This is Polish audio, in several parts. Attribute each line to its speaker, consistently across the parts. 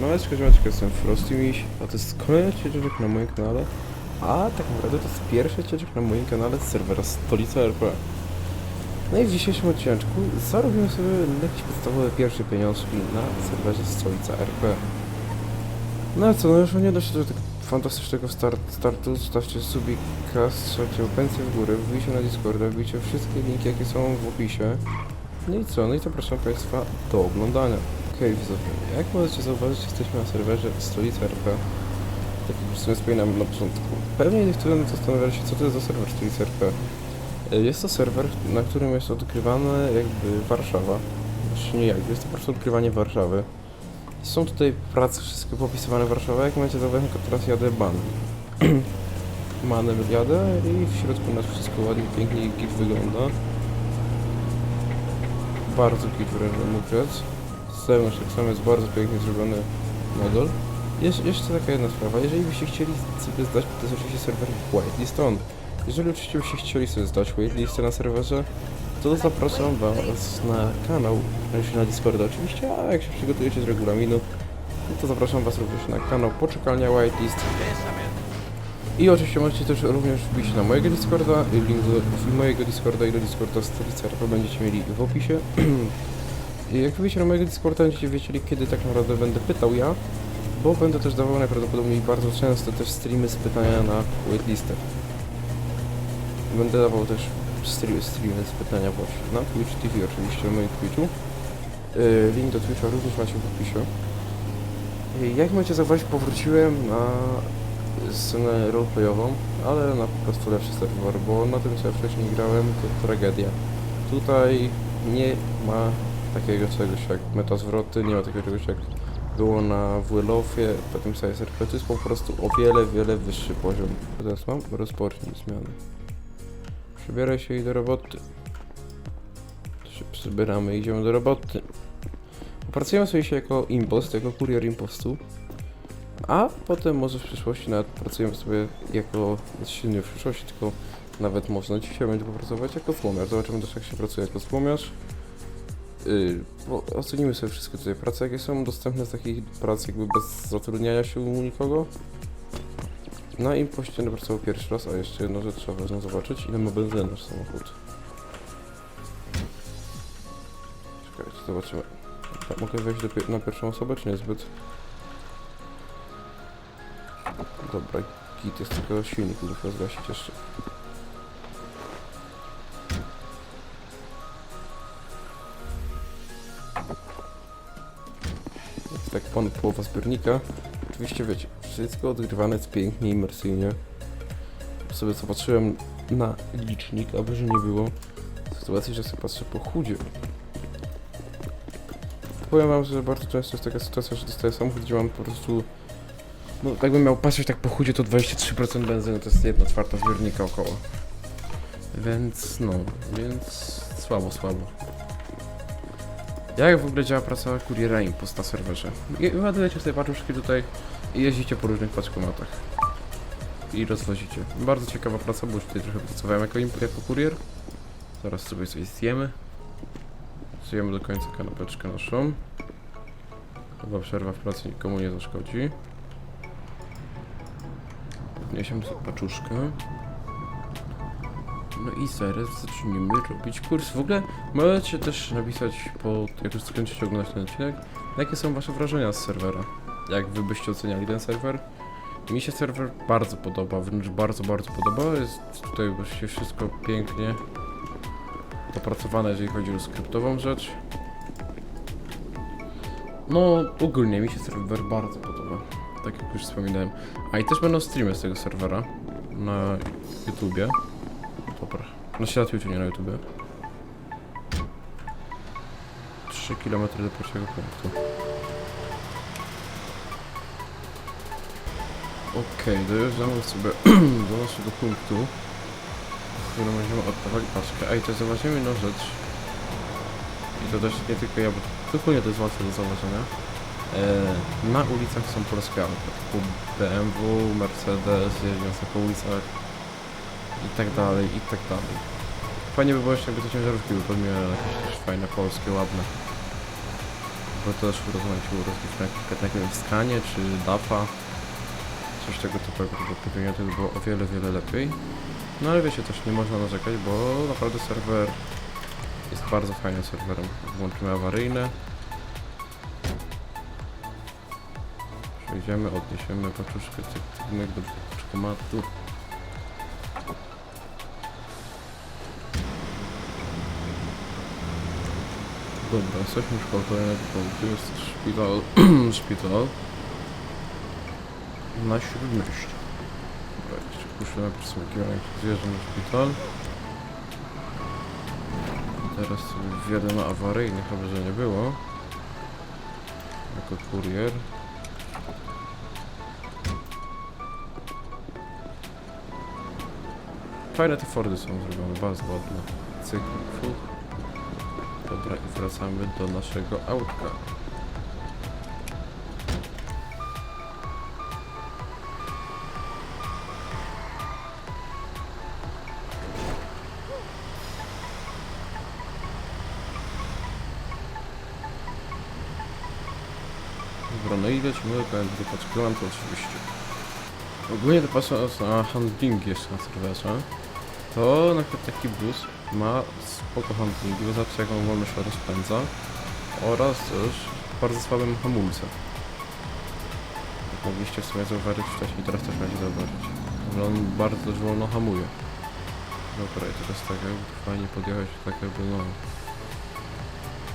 Speaker 1: Małeczka, ziomeczka, jestem Frosty Miś, a to jest kolejny odcinek na moim kanale, a tak naprawdę to jest pierwszy odcinek na moim kanale z serwera Stolica RP. No i w dzisiejszym odcinku zarobiłem sobie jakieś podstawowe pierwsze pieniążki na serwerze Stolica RP. No ale co, no już nie dość do tego fantastycznego start, startu, zostawcie subika, strzelcie pensję w górę, wbijcie na Discorda, wbijcie wszystkie linki jakie są w opisie. No i co? No i zapraszam Państwa do oglądania. Okej, widzowie, jak możecie zauważyć, jesteśmy na serwerze Stolica RP. Tak jak już sobie wspominałem na początku. Pewnie niektórzy zastanawiają się, co to jest za serwer Stolica RP. E, Jest to serwer, na którym jest odgrywane jakby Warszawa. Znaczy nie jakby, jest to po prostu odgrywanie Warszawy. Są tutaj prace wszystkie popisywane Warszawa, jak macie zauważyć, teraz jadę ban. Manem jadę i w środku nas wszystko ładnie, pięknie git wygląda bardzo git wręcz mógł rzec. Zewnątrz tak samo jest bardzo pięknie zrobiony model. Jesz jeszcze taka jedna sprawa, jeżeli byście chcieli sobie zdać, to jest oczywiście serwer whitelist on. Jeżeli oczywiście byście chcieli sobie zdać whitelistę na serwerze, to zapraszam was na kanał, na Discorda oczywiście, a jak się przygotujecie z regulaminu, to zapraszam was również na kanał Poczekalnia Whitelist. I oczywiście możecie też również wbić na mojego Discorda, link do mojego Discorda i do Discorda Stolicy RP będziecie mieli w opisie. Jak wbicie na mojego Discorda będziecie wiedzieli kiedy tak naprawdę będę pytał ja, bo będę też dawał najprawdopodobniej bardzo często też streamy z pytania na waitlistę. Będę dawał też streamy, streamy z pytania właśnie na Twitch TV oczywiście, na moim Twitchu. Yy, Link do Twitcha również macie w opisie. Yy, Jak możecie zauważyć, powróciłem na scenę roleplayową, ale na po prostu lepszy serwer, bo na tym co ja wcześniej grałem to tragedia. Tutaj nie ma takiego czegoś jak metazwroty, nie ma takiego czegoś jak było na WLOF-ie, po tym CSRP, to jest po prostu o wiele, wiele wyższy poziom. Teraz mam rozpocznij zmiany. Przebieraj się i do roboty. To się przybieramy i idziemy do roboty. Pracujemy sobie się jako impost, jako kurier impostu. A potem może w przyszłości nawet pracujemy sobie jako, znaczy nie w przyszłości, tylko nawet można dzisiaj będzie popracować jako słomiarz. Zobaczymy też jak się pracuje jako słomiarz. Yy, bo ocenimy sobie wszystkie tutaj prace, jakie są dostępne z takich prac jakby bez zatrudniania się u nikogo. Na impoście będę pracował pierwszy raz, a jeszcze jedno, że trzeba ważne zobaczyć ile ma benzyny nasz samochód. Czekajcie, zobaczymy. Tak, mogę wejść do, na pierwszą osobę, czy niezbyt? Dobra, git jest tylko silnik, muszę zgasić jeszcze. Ponad połowa zbiornika. Oczywiście wiecie, wszystko odgrywane jest pięknie, imersyjnie. Sobie zobaczyłem na licznik, aby że nie było sytuacji, że sobie patrzę po chudzie. Powiem wam, że bardzo często jest taka sytuacja, że dostaję samochód, gdzie mam po prostu no, jakbym miał patrzeć tak po chudzie, to 23% benzyny to jest 1 czwarta zbiornika około. Więc no, więc słabo, słabo. Jak w ogóle działa praca kuriera Impost na serwerze? I ładujecie sobie paczuszki tutaj i jeździcie po różnych paczkomatach. I rozwozicie. Bardzo ciekawa praca, bo już tutaj trochę pracowałem jako, jako kurier. Zaraz sobie coś zjemy. Zjemy do końca kanapeczkę naszą. Chyba przerwa w pracy nikomu nie zaszkodzi. Podniesiemy sobie paczuszkę. No i zaraz zaczniemy robić kurs. W ogóle możecie też napisać po, jak już skończycie oglądać ten odcinek, jakie są wasze wrażenia z serwera. Jak wy byście oceniali ten serwer. Mi się serwer bardzo podoba, wręcz bardzo, bardzo podoba. Jest tutaj właściwie wszystko pięknie dopracowane, jeżeli chodzi o skryptową rzecz. No, ogólnie mi się serwer bardzo podoba. Tak jak już wspominałem. A i też będą streamy z tego serwera na YouTubie. Dobra. Na świat YouTube, nie na YouTubie. 3 km do pierwszego punktu. Okej, dojeżdżamy sobie do naszego punktu, w będziemy oddawali paczkę. I też zobaczymy jedną rzecz. I to też nie tylko ja, bo zupełnie to jest łatwe do zauważenia. E, na ulicach są polskie auta, typu BMW, Mercedes, jeżdżące po ulicach i tak dalej, i tak dalej. Fajnie by było jeszcze, jakby te ciężarówki podmienione, jakieś też fajne, polskie, ładne. bo też rozmawiam rozgrywkę na wiem, w skanie czy DAFA. Coś tego do kupienia, to by było o wiele, wiele lepiej. No ale wiecie, też nie można narzekać, bo naprawdę serwer jest bardzo fajnym serwerem. Włączymy awaryjne. Przejdziemy, odniesiemy paczuszkę cyk do paczkomatu. Dobra, jesteśmy już koło kolejnego punktu, jest szpital, szpital na Śródmieściu. Dobra, jeszcze puszczę na przesłuchiwanie, jak zjeżdżam na szpital. Teraz sobie wjadę na awaryjny, chyba że nie było. Jako kurier. Fajne te Fordy są zrobione, bardzo ładne. Cykl, fuch. Dobra, i wracamy do naszego autka. Dobra, no i lecimy do podsklantu oczywiście. Ogólnie to patrząc na handling jeszcze na serwerze, to na przykład taki bus ma spoko handling, wystarczy jak on wolno się rozpędza oraz też bardzo słabym hamulcem. Jak mogliście w sumie zauważyć wcześniej, teraz też będzie zauważyć. że on bardzo wolno hamuje. Dobra, i teraz tak jakby fajnie podjechać, tak jakby no...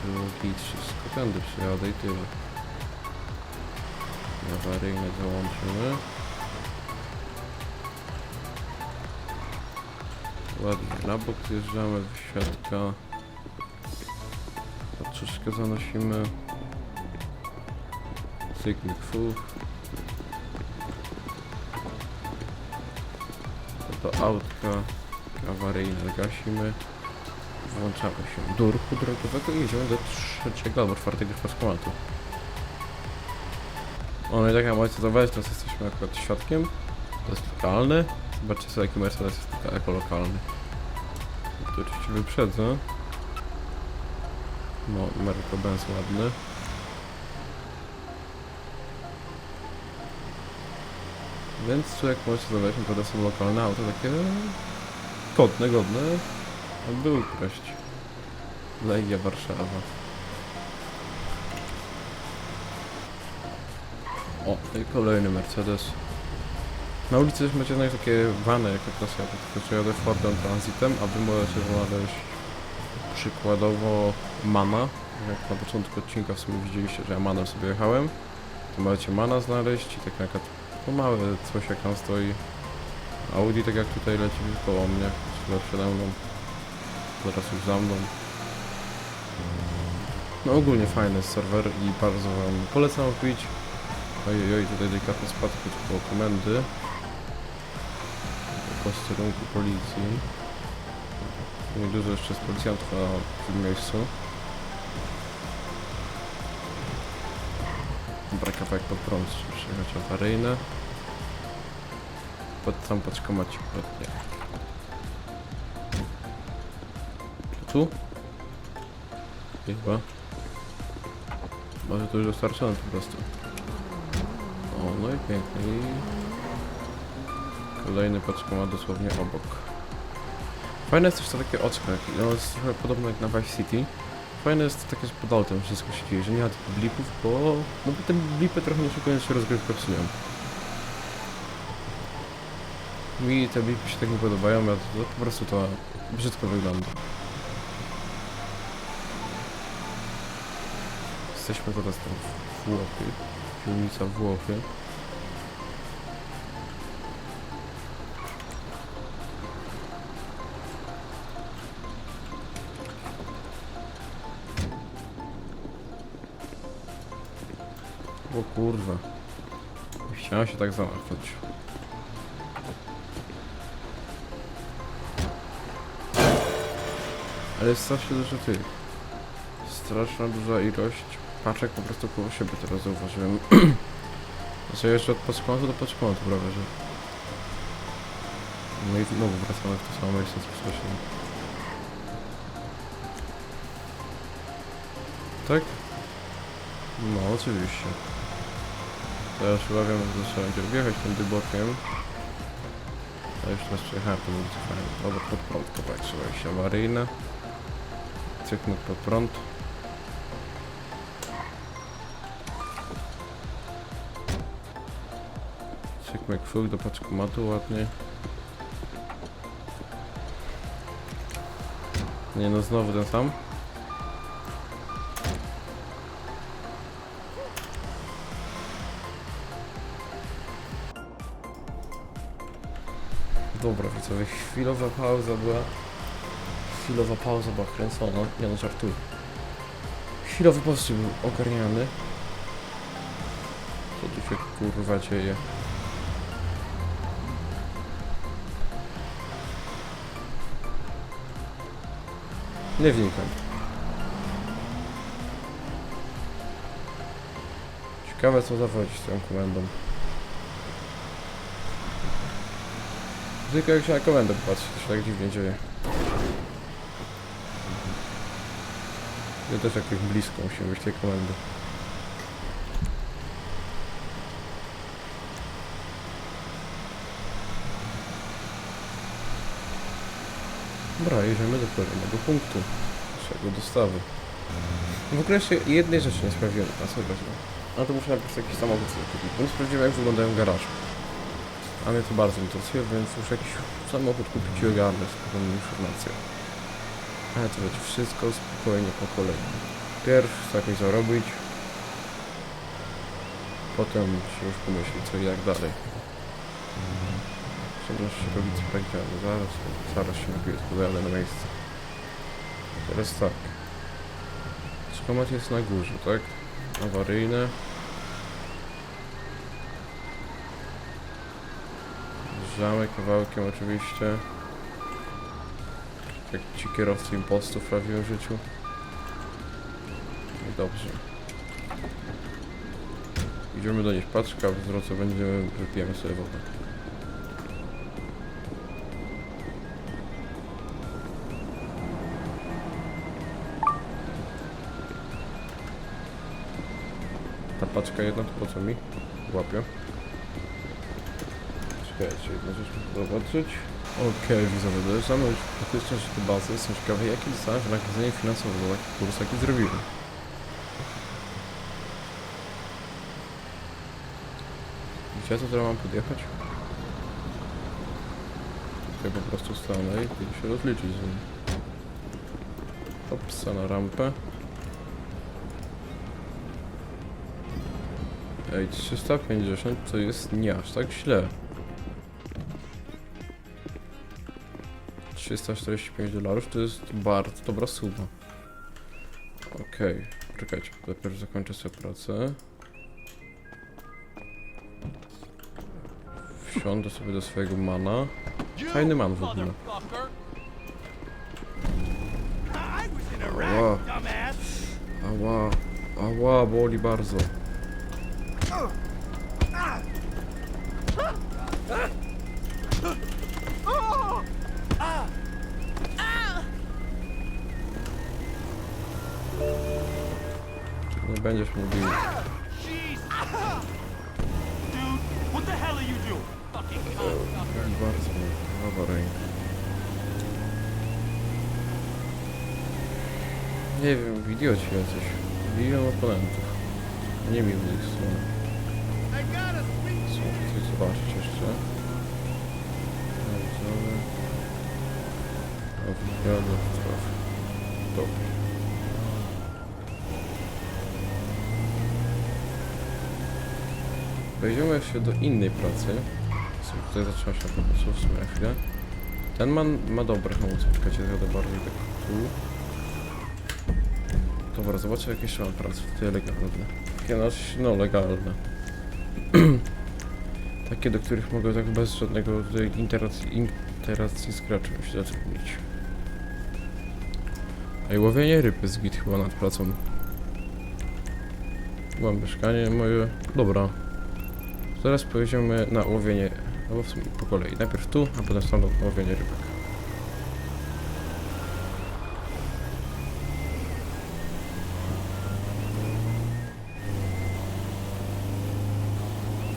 Speaker 1: Było git, wszystko tędy przyjadę i tyle. Awaryjne załączymy. Ładnie, na bok zjeżdżamy świadka. Paczuszkę zanosimy. Cyklik fuch. To autka awaryjne gasimy. Włączamy się do ruchu drogowego i jedziemy do trzeciego albo czwartego paskomatu. O, no i tak jak możecie zobaczyć, teraz jesteśmy akurat świadkiem. To jest lokalny. Zobaczcie sobie jaki Mercedes jest taka jako lokalny. To oczywiście wyprzedzę. No, Mercedes ładny. Więc tu jak możecie zobaczyć, to są lokalne auto, takie godne, godne, aby ukraść. Legia Warszawa. O, i kolejny Mercedes. Na ulicy macie znaleźć takie vany, jak teraz ja tylko że jadę Fordem Transitem, a wy możecie znaleźć przykładowo Mana. Jak na początku odcinka w sumie widzieliście, że ja Manem sobie jechałem. To możecie Mana znaleźć i tak jak no małe coś jak tam stoi. Audi tak jak tutaj leci koło mnie, czy przede mną. Zaraz już za mną. No ogólnie fajny jest serwer i bardzo wam polecam wbić. Ojej, oj, tutaj delikatny spadek koło komendy. Po posterunku policji. Nie dużo jeszcze z policjantów w tym miejscu. Dobra, kawałek pod prąd, przyjechać awaryjne. Pod sam paczkomacik ładnie. Tu? Chyba. Może to już dostarczone po prostu. O, no i pięknie. Kolejny paczkomat dosłownie obok. Fajne jest też to takie oczko, no jest trochę podobne jak na Vice City. Fajne jest to takie, że pod autem wszystko się dzieje, że nie ma tych blipów, bo... No bo te blipy trochę nieświadomie rozgrywkę psują. Mi te blipy się tak nie podobają, a to po prostu to brzydko wygląda. Jesteśmy teraz tam w Włochy. Piwnica Włochy. O kurwa. Chciałem się tak zamachać. Ale jest strasznie dużo tych. Straszna duża ilość paczek po prostu koło siebie teraz zauważyłem. Znaczy jeszcze od podskładu do podskładu prawie, że... No i znowu wracamy w to samo miejsce co wcześniej. Tak? No, oczywiście. Teraz uważam, że trzeba będzie wjechać tym bokiem. A już teraz przejechałem tym ulicę fajnie. Dobra, pod prąd trzeba iść awaryjne. Cyknąć pod prąd. Cyknę kwóg do paczkomatu ładnie. Nie no, znowu ten sam. Widzowie, chwilowa pauza była. Chwilowa pauza była kręcona. Nie no, żartuję. Chwilowy pościg był ogarniany. Co tu się kurwa dzieje? Nie wnikam. Ciekawe co zawodzić z tą komendą. Tylko jak się na komendę patrzy, to się tak dziwnie dzieje. Ja też jakoś blisko musimy być tej komendy. Dobra, jedziemy do kolejnego punktu naszego dostawy. W ogóle jeszcze jednej rzeczy nie sprawdziłem, a co. A to muszę najpierw jakiś samochód sobie kupić. bo Nie sprawdziłem jak wyglądają garaże. A mnie to bardzo interesuje, więc muszę jakiś samochód kupić i ogarnąć taką informację. Ale to będzie wszystko spokojnie po kolei. Pierw jakoś zarobić. Potem się już pomyśli co i jak dalej. Trzeba się robić sprawdziany. Zaraz, zaraz się napiję spodzielę na miejsce. Teraz tak. Skomat jest na górze, tak? Awaryjne. Zjeżdżamy kawałkiem oczywiście. Jak ci kierowcy impostów prawiły w życiu. I dobrze. Idziemy do nich paczka, w drodze będziemy, wypijemy sobie wodę. Ta paczka jedna to po co mi? Łapię. Rzecz muszę zobaczyć. Okej, widzowie, dojeżdżamy już praktycznie do bazy. Jestem ciekawy, jakie dostałem wynagrodzenie finansowe za taki kurs, jaki zrobiłem. Gdzie to teraz mam podjechać? Tutaj po prostu stanę i pójdę się rozliczyć z nim. Opsa na rampę. Ej, 350 to jest nie aż tak źle. 345 dolarów to jest bardzo dobra suma. Okej, czekajcie, najpierw zakończę sobie pracę. Wsiądę sobie do swojego mana. Fajny man w ogóle. Ała, ała, ała, boli bardzo. Nie będziesz mnie bił. Bardzo prawa ręka. Nie wiem, idioci jacyś. Biją oponentów. Nie miły z ich strony. Co chcę zobaczyć jeszcze? Widzowie. O, wywiadu, Wejdziemy jeszcze do innej pracy. Sobie tutaj zaczyna się po prostu w sumie chwilę. Ten man ma dobre hamulce, czekajcie, zjadę bardziej tak tu. Dobra, zobaczę jakie jeszcze mam prace, tutaj legalne. Takie no, no legalne. Takie, do których mogę tak bez żadnego tutaj interacji, interacji z graczem się zatrudnić. Ej, łowienie ryb jest git chyba nad pracą. Mam mieszkanie moje. Dobra. Teraz pojedziemy na łowienie, no albo w sumie po kolei. Najpierw tu, a potem stąd łowienie rybek.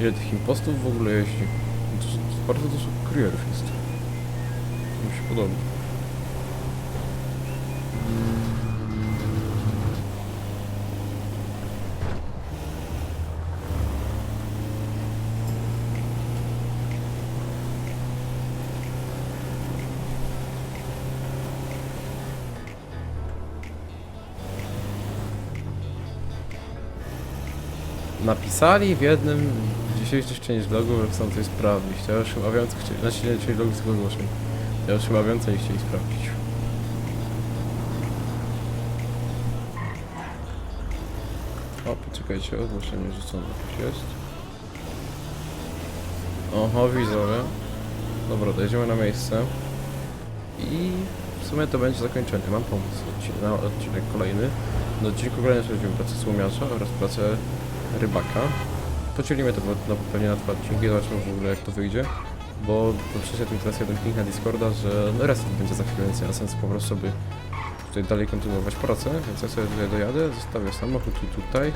Speaker 1: Ile tych impostów w ogóle jeździ? Bardzo dużo kurierów jest. To mi się podoba. Napisali w jednym z dzisiejszych części vlogu, że chcą coś sprawdzić. Ja już chyba więcej chcieli, znaczy nie dzisiaj vlogu tylko ogłoszeń. Ja już chyba więcej chcieli sprawdzić. O, poczekajcie, ogłoszenie rzucone jakieś jest. Oho, widzowie. Dobra, dojedziemy na miejsce. I w sumie to będzie zakończenie. Mam pomysł na odcinek kolejny. Na odcinku kolejnym sprawdzimy pracę słomiacza oraz pracę rybaka. Podzielimy to na, pewnie na dwa odcinki, zobaczymy w ogóle jak to wyjdzie. Bo przyszedł mi teraz jeden link na Discorda, że no reset będzie za chwilę, więc nie ma sensu po prostu by tutaj dalej kontynuować pracę, więc ja sobie tutaj dojadę, zostawię samochód tu, tutaj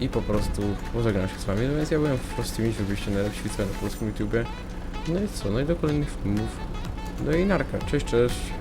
Speaker 1: i po prostu pożegnam się z wami, no więc ja byłem w Frosty żebyście najlepsi na polskim YouTubie. No i co, no i do kolejnych filmów. No i narka, cześć, cześć.